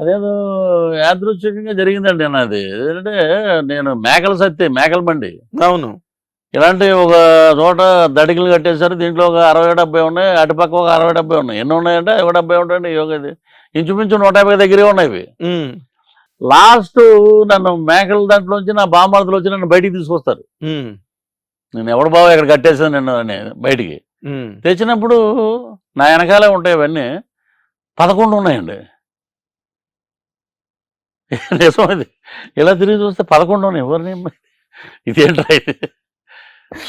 అదేదో యాదృచ్ఛికంగా జరిగిందండి నాది ఏంటంటే నేను మేకల సత్తి మేకల బండి. అవును. ఇలాంటి ఒక చోట దడికలు కట్టేశారు. దీంట్లో ఒక అరవై డెబ్బై ఉన్నాయి. అటుపక్క ఒక అరవై డెబ్బై ఉన్నాయి. ఎన్ని ఉన్నాయంటే ఒక డెబ్బై ఉంటాయండి. యోగ ఇది. ఇంచుమించు నూట యాభై దగ్గరే ఉన్నాయి ఇవి. లాస్ట్ నన్ను మేకల దాంట్లోంచి నా బామ్మర్దలు వచ్చి నన్ను బయటికి తీసుకొస్తారు. నేను ఎవడు బాబు ఇక్కడ కట్టేసాను నిన్ను బయటికి. తెచ్చినప్పుడు నా వెనకాలే ఉంటాయి ఇవన్నీ. పదకొండు ఉన్నాయండి. నిజం ఇది. ఇలా తిరిగి చూస్తే పదకొండు ఉన్నాయి. ఎవరిని ఇదేంట్రా ఇది?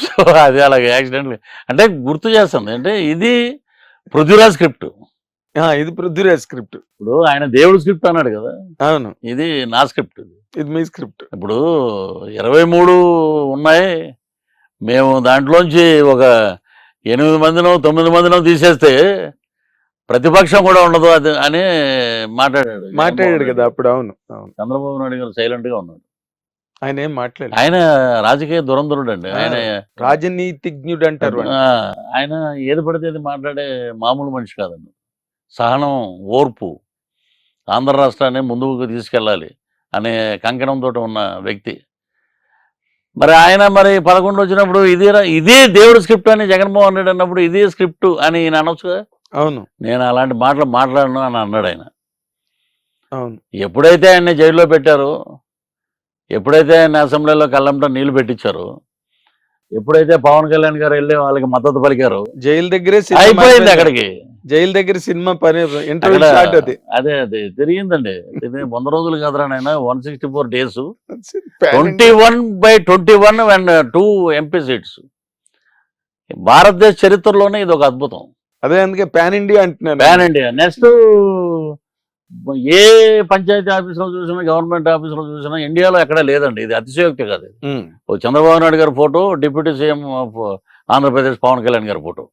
సో అది అలాగే యాక్సిడెంట్ అంటే గుర్తు చేస్తుంది. అంటే ఇది పృథ్వీరాజ్ స్క్రిప్ట్. ఇది పృథ్వీరాజ్ స్క్రిప్ట్. ఇప్పుడు ఆయన దేవుడు స్క్రిప్ట్ అన్నాడు కదా. అవును. ఇది నా స్క్రిప్ట్ ఇది. ఇది మీ స్క్రిప్ట్. ఇప్పుడు ఇరవై మూడు ఉన్నాయి. మేము దాంట్లోంచి ఒక ఎనిమిది మందినో తొమ్మిది మందినో తీసేస్తే ప్రతిపక్షం కూడా ఉండదు అది అని మాట్లాడాడు మాట్లాడాడు కదా అప్పుడు అవును అవును. చంద్రబాబు నాయుడు గారు సైలెంట్గా ఉన్నాడు. ఆయన ఏం మాట్లాడారు ఆయన రాజకీయ దురంధరుడు అండి ఆయన రాజనీతిజ్ఞుడు అంటారు ఆయన ఏది పడితే అది మాట్లాడే మామూలు మనిషి కాదండి. సహనం ఓర్పు ఆంధ్ర రాష్ట్రాన్ని ముందుకు తీసుకెళ్ళాలి అనే కంకణంతో ఉన్న వ్యక్తి. మరి ఆయన మరి పదకొండు వచ్చినప్పుడు ఇది ఇదే దేవుడు స్క్రిప్ట్ అని జగన్మోహన్ రెడ్డి అన్నప్పుడు ఇదే స్క్రిప్ట్ అని ఈయన అనొచ్చు కదా? అవును. నేను అలాంటి మాటలు మాట్లాడను అని అన్నాడు ఆయన. అవును. ఎప్పుడైతే ఆయన్ని జైల్లో పెట్టారో ఎప్పుడైతే ఆయన అసెంబ్లీలో కళ్ళంట నీళ్ళు పెట్టించారో ఎప్పుడైతే పవన్ కళ్యాణ్ గారు వెళ్ళి వాళ్ళకి మద్దతు పలికారో జైలు దగ్గరే సినిమా అయిపోయింది. అక్కడికి. జైలు దగ్గర సినిమా పని ఇంటర్వ్యూ అది. అదే అదే తిరిగిందండి. వంద రోజులు కాదురా నాయన one sixty four days twenty one by twenty one and two MP seats భారతదేశ చరిత్రలోనే ఇది ఒక అద్భుతం. అదే అందుకే పాన్ ఇండియా అంటున్నాను. Pan India. నెక్స్ట్ ఏ పంచాయతీ ఆఫీసులో చూసినా గవర్నమెంట్ ఆఫీసులో చూసినా ఇండియాలో ఎక్కడ లేదండి. ఇది అతిశయోక్తి కాదు ఓ చంద్రబాబు నాయుడు గారి photo deputy CM of Andhra Pradesh Pawan Kalyan గారి ఫోటో.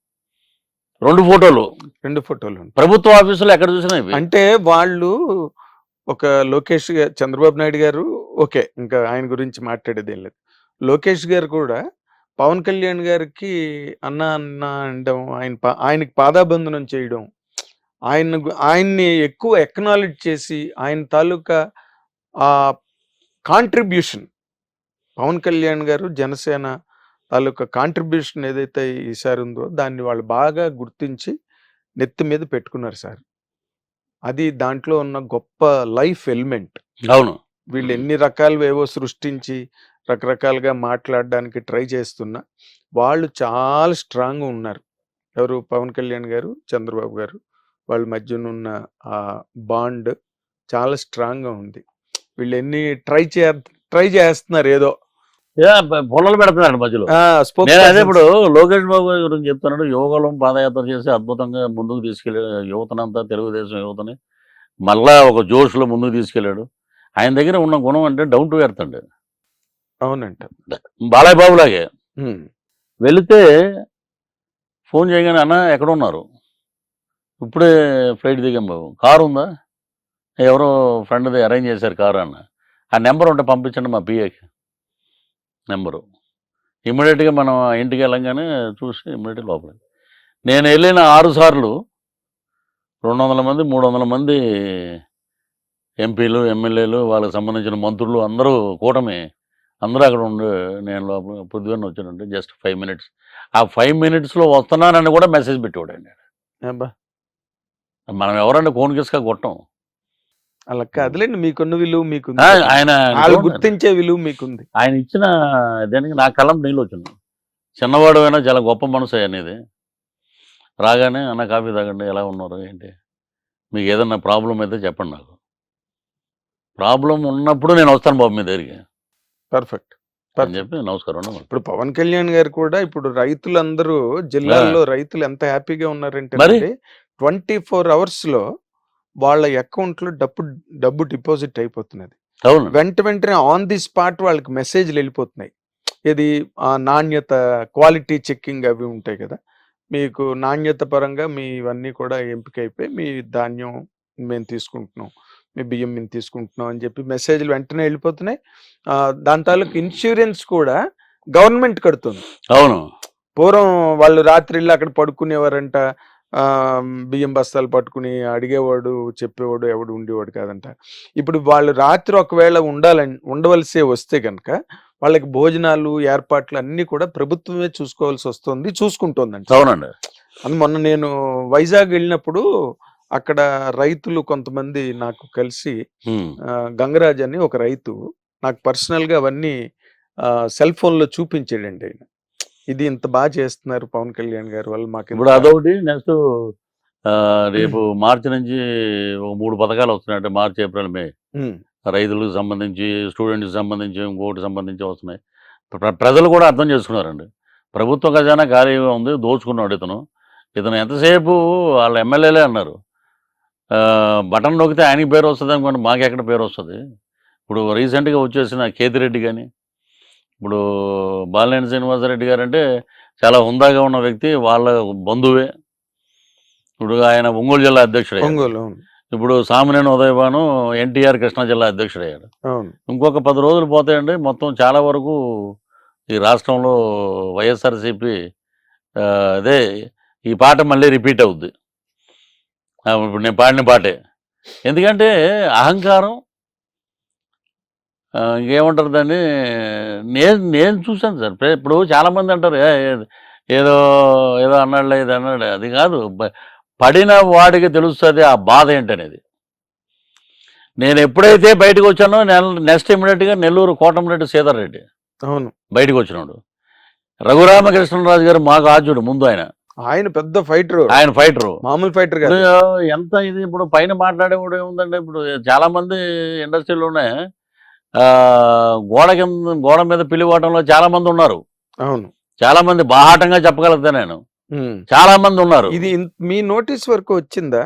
రెండు ఫోటోలు. రెండు ఫోటోలు. ప్రభుత్వ ఆఫీసులో ఎక్కడ చూసినా అంటే వాళ్ళు ఒక లోకేష్ చంద్రబాబు నాయుడు గారు ఓకే ఇంకా ఆయన గురించి మాట్లాడేది ఏం లేదు. లోకేష్ గారు కూడా పవన్ కళ్యాణ్ గారికి అన్న అన్న అనడం ఆయన ఆయనకి పాదాబంధనం చేయడం. ఆయన ఆయన్ని ఎక్కువ ఎక్నాలెడ్జ్ చేసి ఆయన తాలూకా ఆ కాంట్రిబ్యూషన్. పవన్ కళ్యాణ్ గారు జనసేన తాలూకా కాంట్రిబ్యూషన్ ఏదైతే ఈసారి ఉందో దాన్ని వాళ్ళు బాగా గుర్తించి నెత్తి మీద పెట్టుకున్నారు సార్. అది దాంట్లో ఉన్న గొప్ప లైఫ్ ఎలిమెంట్. అవును. వీళ్ళు ఎన్ని రకాలు ఏవో సృష్టించి రకరకాలుగా మాట్లాడడానికి ట్రై చేస్తున్నా. వాళ్ళు చాలా స్ట్రాంగ్ ఉన్నారు. ఎవరు? పవన్ కళ్యాణ్ గారు చంద్రబాబు గారు. వాళ్ళ మధ్యన ఉన్న ఆ బాండ్ చాలా స్ట్రాంగ్గా ఉంది. వీళ్ళు ఎన్ని ట్రై చే ట్రై చేస్తున్నారు ఏదో. పొలాలు పెడుతున్నాడు మధ్యలో. నేను అదే ఇప్పుడు లోకేష్ బాబు గారి గురించి చెప్తున్నాడు. యువకులం పాదయాత్ర చేసి అద్భుతంగా ముందుకు తీసుకెళ్ళి యువతనంతా తెలుగుదేశం యువతని మళ్ళా ఒక జోష్లో ముందుకు తీసుకెళ్ళాడు. ఆయన దగ్గర ఉన్న గుణం అంటే డౌన్ టు ఎర్త్ అండి. అవునంట. బాలయ్య బాబు లాగే ఉమ్, వెళితే ఫోన్ చేయగానే అన్న ఎక్కడ ఉన్నారు ఇప్పుడే ఫ్లైట్ దిగాం బాబు. కారు ఉందా? ఎవరో ఫ్రెండ్ది అరేంజ్ చేశారు కారు అన్న. ఆ నెంబర్ ఉంటే పంపించండి మా పిఏకి నెంబరు. ఇమ్మీడియట్గా మనం ఇంటికి వెళ్ళంగానే చూసి ఇమ్మీడియట్ లోపల నేను వెళ్ళిన ఆరు సార్లు రెండు వందల మంది మూడు వందల మంది ఎంపీలు ఎమ్మెల్యేలు వాళ్ళకి సంబంధించిన మంత్రులు అందరూ కూటమి అందరూ అక్కడ ఉండి నేను లోపల పొద్దున్న వచ్చానంటే జస్ట్ ఫైవ్ మినిట్స్ ఆ ఫైవ్ మినిట్స్లో వస్తున్నానని కూడా మెసేజ్ పెట్టేవాడండి అబ్బా! మనం ఎవరంటే కోన్కిస్గా కొట్టం. అలా కాదులేండి మీకున్న విలువ మీకుంది. ఆ, ఆయన గుర్తించే విలువ మీకుంది. ఆయన ఇచ్చిన దానికి నా కళ్ళం నీళ్ళు వచ్చింది. చిన్నవాడు అయినా చాలా గొప్ప మనసు అనేది రాగానే అన్న కాఫీ తాగండి ఎలా ఉన్నారు? ఏంటి? మీకు ఏదన్నా ప్రాబ్లం అయితే చెప్పండి నాకు. ప్రాబ్లం ఉన్నప్పుడు నేను వస్తాను బాబు మీ దగ్గరికి. పర్ఫెక్ట్. అని చెప్పి నమస్కారం. ఇప్పుడు పవన్ కళ్యాణ్ గారు కూడా ఇప్పుడు రైతులందరూ జిల్లాల్లో రైతులు ఎంత హ్యాపీగా ఉన్నారంటే మరి? ట్వంటీ ఫోర్ అవర్స్లో వాళ్ళ అకౌంట్లో డబ్బు డబ్బు డిపాజిట్ అయిపోతున్నది. వెంట వెంటనే ఆన్ ది స్పాట్ వాళ్ళకి మెసేజ్లు వెళ్ళిపోతున్నాయి. ఇది ఆ నాణ్యత క్వాలిటీ చెక్కింగ్ అవి ఉంటాయి కదా. మీకు నాణ్యత పరంగా మీ ఇవన్నీ కూడా ఎంపిక అయిపోయి మీ ధాన్యం మేము తీసుకుంటున్నాం. మీ బియ్యం మేము తీసుకుంటున్నాం అని చెప్పి మెసేజ్లు వెంటనే వెళ్ళిపోతున్నాయి. దాని తాలూకు ఇన్సూరెన్స్ కూడా గవర్నమెంట్ కడుతుంది. అవును. పూర్వం వాళ్ళు రాత్రిళ్ళు అక్కడ పడుకునేవారంట. బియ్యం బస్తాలు పట్టుకుని అడిగేవాడు చెప్పేవాడు ఎవడు ఉండేవాడు కాదంట. ఇప్పుడు వాళ్ళు రాత్రి ఒకవేళ ఉండాలని ఉండవలసే వస్తే కనుక వాళ్ళకి భోజనాలు ఏర్పాట్లు అన్ని కూడా ప్రభుత్వమే చూసుకోవాల్సి వస్తుంది చూసుకుంటోందంట. అవునండి. అని మొన్న నేను వైజాగ్ వెళ్ళినప్పుడు అక్కడ రైతులు కొంతమంది నాకు కలిసి గంగరాజ్ అని ఒక రైతు నాకు పర్సనల్గా అవన్నీ సెల్ ఫోన్లో చూపించాడండి ఆయన. ఇది ఇంత బాగా చేస్తున్నారు పవన్ కళ్యాణ్ గారు వాళ్ళు మాకు ఇప్పుడు అదొకటి నెక్స్ట్ రేపు మార్చి నుంచి ఒక మూడు పథకాలు వస్తున్నాయి అంటే మార్చి ఏప్రిల్ మే. రైతులకు సంబంధించి స్టూడెంట్కి సంబంధించి ఇంకోటి సంబంధించి వస్తున్నాయి. ప్ర- ప్రజలు కూడా అర్థం చేసుకున్నారండి. ప్రభుత్వ ఖజానా ఖాళీగా ఉంది దోచుకున్నాడు ఇతను. ఇతను ఎంతసేపు వాళ్ళ ఎమ్మెల్యేలే అన్నారు. బటన్ నొక్కితే ఆయనకి పేరు వస్తుంది అనుకోండి మాకు ఎక్కడ పేరు వస్తుంది? ఇప్పుడు రీసెంట్గా వచ్చేసిన కేతిరెడ్డి కానీ ఇప్పుడు బాలినేని శ్రీనివాసరెడ్డి గారు అంటే చాలా హుందాగా ఉన్న వ్యక్తి వాళ్ళ బంధువే. ఇప్పుడు ఆయన ఒంగోలు జిల్లా అధ్యక్షుడు ఒంగోలు ఇప్పుడు సామినేని ఉదయభాను ఎన్టీఆర్ కృష్ణా జిల్లా అధ్యక్షుడు అయ్యాడు అవును. ఇంకొక పది రోజులు పోతాయండి మొత్తం చాలా వరకు ఈ రాష్ట్రంలో వైఎస్ఆర్సీపీ అదే ఈ పాట మళ్ళీ రిపీట్ అవుద్ది. ఇప్పుడు నేను పాడిన పాటే. ఎందుకంటే అహంకారం ఆ, ఇంకేమంటారు దాన్ని? నేను నేను చూశాను సార్. ఇప్పుడు చాలామంది అంటారు "ఏ, ఏ- ఏదో ఏదో అన్నాడులే ఇది అన్నాడు అది కాదు. పడిన వాడికి తెలుస్తుంది ఆ బాధ ఏంటనేది. నేను ఎప్పుడైతే బయటకు వచ్చానో నెక్స్ట్ ఇమీడియట్గా నెల్లూరు కోటమిరెడ్డి సీతారెడ్డి రెడ్డి అవును. బయటకు వచ్చినాడు. రఘురామకృష్ణరాజు గారు మాకు ఆద్యుడు ముందు ఆయన. ఆయన పెద్ద ఫైటర్. ఆయన ఫైటరు. మామూలు ఫైటర్ కాదు. ఎంత ఇది ఇప్పుడు పైన మాట్లాడేవాడు ఏముందంటే ఇప్పుడు చాలా మంది ఇండస్ట్రీలోనే ఆ, గోడ కింద గోడ మీద పిలివాటంలో చాలా మంది ఉన్నారు. అవును. చాలా మంది బాహాటంగా చెప్పగలుగుతా నేను. చాలా మంది ఉన్నారు. ఇది మీ నోటీస్ వరకు వచ్చిందా?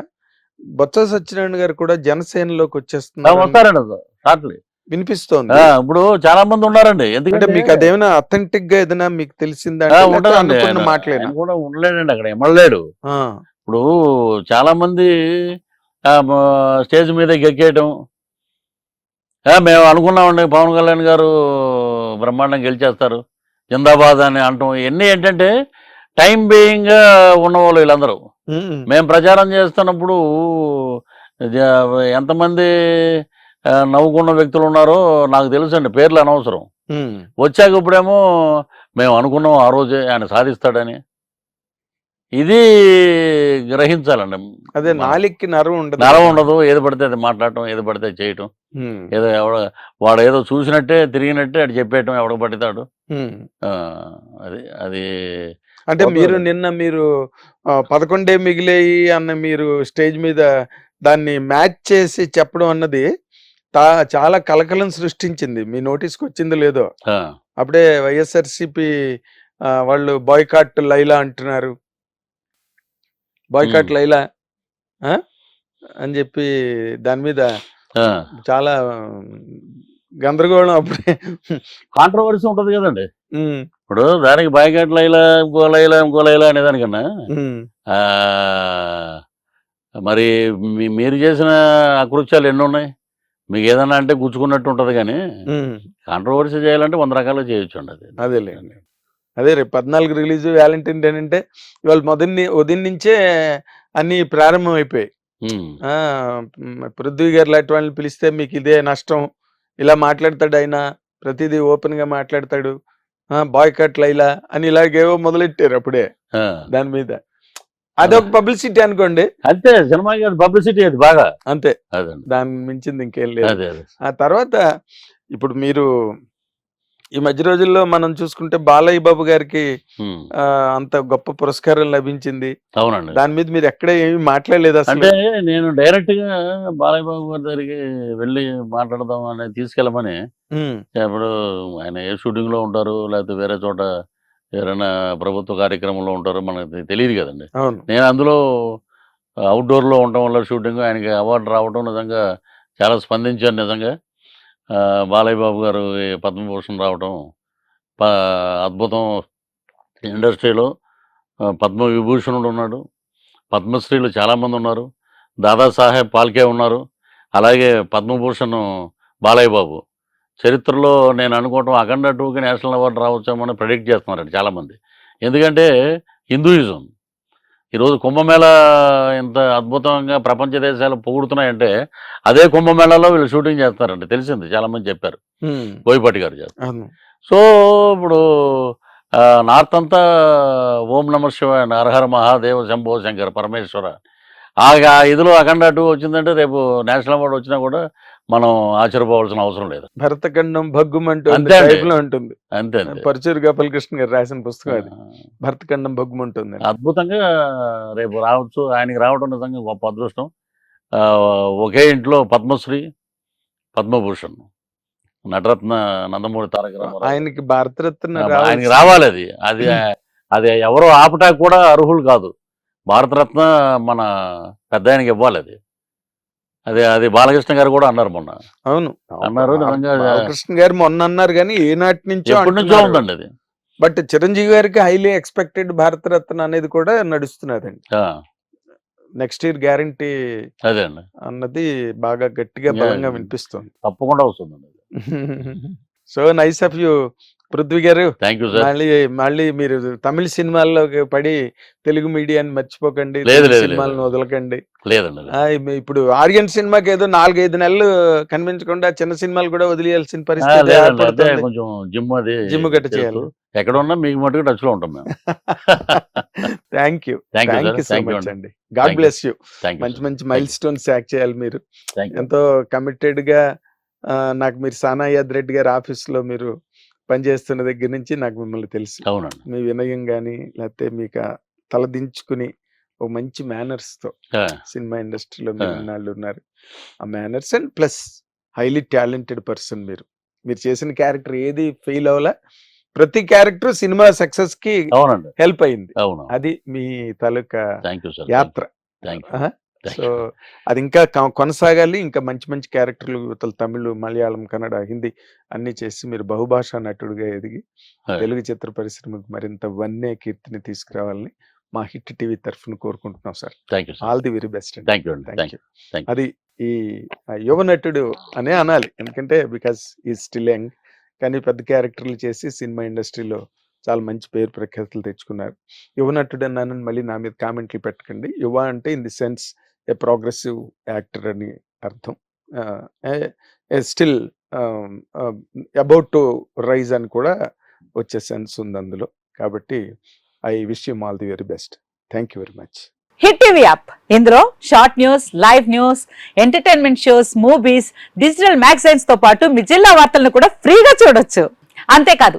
బొత్స సత్యనారాయణ గారు కూడా జనసేనలోకి వచ్చేస్తున్నారు వస్తారండి. షార్ట్లీ వినిపిస్తోంది. ఇప్పుడు చాలా మంది ఉన్నారండి. ఎందుకంటే మీకు అదేమైనా అథెంటిక్గా ఏదైనా మీకు తెలిసిందా ఉండదండి ఆయన కూడా ఉండలేడండి అక్కడ ఎమ్మలేడు ఆ, ఇప్పుడు చాలా మంది స్టేజ్ మీద ఎక్కేయటం ఆ, మేము అనుకున్నామండి పవన్ కళ్యాణ్ గారు బ్రహ్మాండం గెలిచేస్తారు. జిందాబాద్ అని అంటాం. ఇవన్నీ ఏంటంటే టైం బీయింగ్ ఉన్నవాళ్ళు వీళ్ళందరూ. మేము. ప్రచారం చేస్తున్నప్పుడు ఎంతమంది నవ్వుకున్న వ్యక్తులు ఉన్నారో నాకు తెలుసండి పేర్లు అనవసరం. వచ్చాక ఇప్పుడేమో మేము అనుకున్నాం ఆ రోజే ఆయన సాధిస్తాడని. ఇది గ్రహించాలండి. అదే నాలిక్కి నరం ఉండదు. నరం ఉండదు ఏది పడితే అది మాట్లాడటం ఏది పడితే అది చేయటం. ఏదో ఎవడ వాడు ఏదో చూసినట్టే తిరిగినట్టే అటు చెప్పేయటం ఎవడ పడతాడు. అది అది అంటే. మీరు నిన్న మీరు పదకొండే మిగిలేయి అన్న మీరు స్టేజ్ మీద దాన్ని మ్యాచ్ చేసి చెప్పడం అన్నది చాలా కలకలం సృష్టించింది. మీ నోటీస్కి వచ్చిందో లేదో అప్పుడే వైఎస్ఆర్సిపి వాళ్ళు బాయ్కాట్ లైలా అంటున్నారు. బాయ్కాట్. లైలా? అని చెప్పి దాని మీద. చాలా గందరగోళం అప్పుడే. కాంట్రవర్సీ ఉంటుంది కదండి. ఇప్పుడు దానికి బాయ్కాట్ లైలా ఇంకో లైలా ఇంకో లైలా అనేదానికన్నా ఉమ్, ఆ, మరి మీరు చేసిన అకృత్యాలు ఎన్ని ఉన్నాయి? మీకు ఏదన్నా అంటే గుచ్చుకున్నట్టు ఉంటుంది కానీ. కాంట్రవర్సీ చేయాలంటే వంద రకాలు చేయొచ్చు అండి అది అదేలేండి అదే రేపు పద్నాలుగు రిలీజ్ వ్యాలంటైన్ డే అంటే ఇవాళ మొదటి ఉదయం నుంచే అన్ని ప్రారంభం అయిపోయాయి పృథ్వీ గారు లాంటి వాళ్ళని పిలిస్తే మీకు ఇదే నష్టం. ఇలా మాట్లాడతాడు ఆయన ప్రతిదీ ఓపెన్గా మాట్లాడతాడు. బాయ్ కట్ లైలా అని ఇలాగేవో మొదలెట్టారు అప్పుడే. దాని మీద. అదొక పబ్లిసిటీ అనుకోండి. అంతే సినిమాకి అది పబ్లిసిటీ అది బాగా. అంతే. దాని మించింది ఇంకేం లేదు. అదే అదే. ఆ తర్వాత ఇప్పుడు మీరు ఈ మధ్య రోజుల్లో మనం చూసుకుంటే బాలయ్య బాబు గారికి అంత గొప్ప పురస్కారం లభించింది. అవునండి. దాని మీద మీరు ఎక్కడ ఏమీ మాట్లాడలేదు అసలు. అంటే నేను డైరెక్ట్గా బాలయ్య బాబు గారి దగ్గరికి వెళ్ళి మాట్లాడదాం అని తీసుకెళ్ళమని ఇప్పుడు ఆయన ఏ షూటింగ్లో ఉంటారు లేకపోతే వేరే చోట ఎవరైనా ప్రభుత్వ కార్యక్రమంలో ఉంటారో మనకు తెలియదు కదండి. నేను అందులో అవుట్డోర్లో ఉండటం వల్ల షూటింగ్ ఆయనకి అవార్డు రావడం నిజంగా చాలా స్పందించాను నిజంగా. బాలయ్య బాబు గారు పద్మభూషణ్ రావడం అద్భుతం ఇండస్ట్రీలో పద్మ విభూషణుడు ఉన్నాడు. పద్మశ్రీలు చాలామంది ఉన్నారు. దాదాసాహెబ్ పాల్కే ఉన్నారు. అలాగే పద్మభూషణ్ బాలయ్య బాబు చరిత్రలో నేను అనుకోవటం అఖండ టూకి నేషనల్ అవార్డు రావచ్చామని ప్రెడిక్ట్ చేస్తున్నారు చాలామంది. ఎందుకంటే హిందూయిజం. ఈరోజు కుంభమేళ ఇంత అద్భుతంగా ప్రపంచ దేశాలు పొగుడుతున్నాయంటే అదే కుంభమేళాలో వీళ్ళు షూటింగ్ చేస్తారండి తెలిసింది చాలా మంది చెప్పారు బోయపాటి గారు చేస్తారు. సో ఇప్పుడు నార్త్ అంతా ఓం నమ శివ హరహర మహాదేవ శంభో శంకర పరమేశ్వర. ఆ ఇదిలో అఖండ టూ వచ్చిందంటే రేపు నేషనల్ అవార్డు వచ్చినా కూడా మనం ఆశ్చర్యపోవాల్సిన అవసరం లేదు. భరతఖండం భగ్గుమంటూ ఉంటుంది. అంతే పరచూరు గోపాలకృష్ణ గారు రాసిన పుస్తకం అది. భరతఖండం భగ్గుమంటుంది అద్భుతంగా రేపు రావచ్చు ఆయనకి రావడం నిజంగా గొప్ప అదృష్టం. ఆ, ఒకే ఇంట్లో పద్మశ్రీ పద్మభూషణ్ నటరత్న నందమూరి తారక రామారావు. ఆయనకి భారతరత్న ఆయనకి రావాలి అది. అది అది ఎవరో ఆపటా కూడా అర్హులు కాదు. భారతరత్న మన పెద్ద ఆయనకి ఇవ్వాలి అది. అది అది బాలకృష్ణ గారు కూడా అన్నారు మొన్న. అవును. అన్నారు బాలకృష్ణ గారు మొన్న అన్నారు కానీ ఏనాటి నుంచో నుంచో. ఉందండి అది. బట్ చిరంజీవి గారికి హైలీ ఎక్స్పెక్టెడ్ భారతరత్న అనేది కూడా నడుస్తున్నదండి. నెక్స్ట్ ఇయర్ గ్యారంటీ అదే అండి. అన్నది బాగా గట్టిగా. బలంగా వినిపిస్తుంది. తప్పకుండా వస్తుందండి so nice of you Prithvi గారు థ్యాంక్ యూ సార్ మళ్ళీ మళ్ళీ మీరు తమిళ సినిమాల్లోకి పడి తెలుగు మీడియాని మర్చిపోకండి సినిమాలను. వదలకండి. లేదండి ఇప్పుడు ఆర్యన్ సినిమాకి ఏదో నాలుగైదు నెలలు కనిపించకుండా చిన్న సినిమాలు కూడా వదిలేయాల్సిన పరిస్థితి కొంచెం జిమ్ అది జిమ్ గట్ట చేయాలి. ఎక్కడ ఉన్నా మీకు మటుకు టచ్లో ఉంటాం మేము. Thank you thank you so much అండి. గాడ్. బ్లెస్ యూ మంచి మంచి మైల్ స్టోన్స్ యాక్ట్ చేయాలి మీరు. ఎంతో కమిటెడ్గా నాకు మీరు సానా యాద్ రెడ్డి గారి ఆఫీస్లో మీరు పనిచేస్తున్న దగ్గర నుంచి నాకు మిమ్మల్ని తెలుసు. అవునండి. మీ వినయం కానీ లేకపోతే మీకు తలదించుకుని ఒక మంచి మేనర్స్తో సినిమా ఇండస్ట్రీలో. ఇన్నాళ్ళు ఉన్నారు. ఆ manners and plus highly talented person మీరు. మీరు చేసిన క్యారెక్టర్ ఏది ఫెయిల్ అవ్వలా? ప్రతి క్యారెక్టర్ సినిమా సక్సెస్కి అవునండి. హెల్ప్ అయింది. అవును అది మీ తాలూకా యాత్ర. సో అది ఇంకా కొనసాగాలి. ఇంకా మంచి మంచి క్యారెక్టర్లు యువతలు తమిళ్ మలయాళం కన్నడ హిందీ అన్ని చేసి మీరు బహుభాషా నటుడుగా ఎదిగి. తెలుగు చిత్ర పరిశ్రమకు మరింత వన్నే కీర్తిని తీసుకురావాలని మా హిట్ టీవీ తరఫున కోరుకుంటున్నాం sir. All the very best thank you thank you అది ఈ యువ నటుడు అనే అనాలి. ఎందుకంటే బికాస్ ఈ స్టిల్ యంగ్. కానీ పెద్ద క్యారెక్టర్లు చేసి సినిమా ఇండస్ట్రీలో చాలా మంచి పేరు ప్రఖ్యాతులు తెచ్చుకున్నారు. యువ నటుడు అన్నానని మళ్ళీ నా మీద కామెంట్లు పెట్టకండి. యువ అంటే in the sense a progressive actor అని అర్థం. స్టిల్ అబౌట్ టు రైజ్ అని కూడా వచ్చే సెన్స్ ఉంది అందులో. కాబట్టి I wish you all the very best. Thank you very much. Hit TV app. ఇందులో short news live news entertainment shows movies digital మ్యాగజైన్స్తో పాటు మీ జిల్లా వార్తలను కూడా ఫ్రీగా చూడొచ్చు. అంతేకాదు